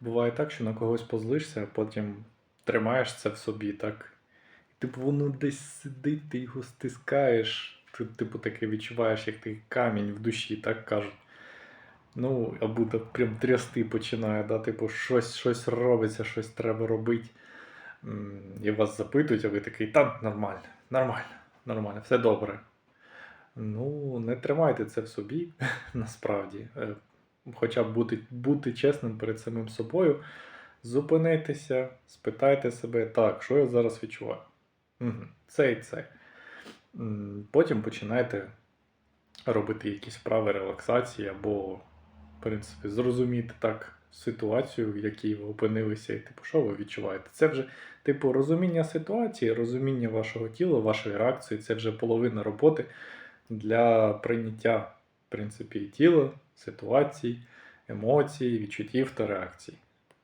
буває так, що на когось позлишся, а потім тримаєш це в собі, так? Типу, воно десь сидить, ти його стискаєш, ти, типу, таке відчуваєш, як такий камінь в душі, так кажуть. Ну, або да прям трясти починає, да? типу, щось, щось робиться, щось треба робити. І вас запитують, а ви такий, та нормально, нормально, нормально, все добре. Ну, не тримайте це в собі, насправді. Хоча б бути, бути чесним перед самим собою, зупинитися, спитайте себе, так, що я зараз відчуваю? Це і це. Потім починайте робити якісь вправи релаксації або, в принципі, зрозуміти так ситуацію, в якій ви опинилися, і типу, що ви відчуваєте. Це вже, типу, розуміння ситуації, розуміння вашого тіла, вашої реакції, це вже половина роботи для прийняття, принципі, тіла, ситуацій, емоцій, відчуттів та реакцій.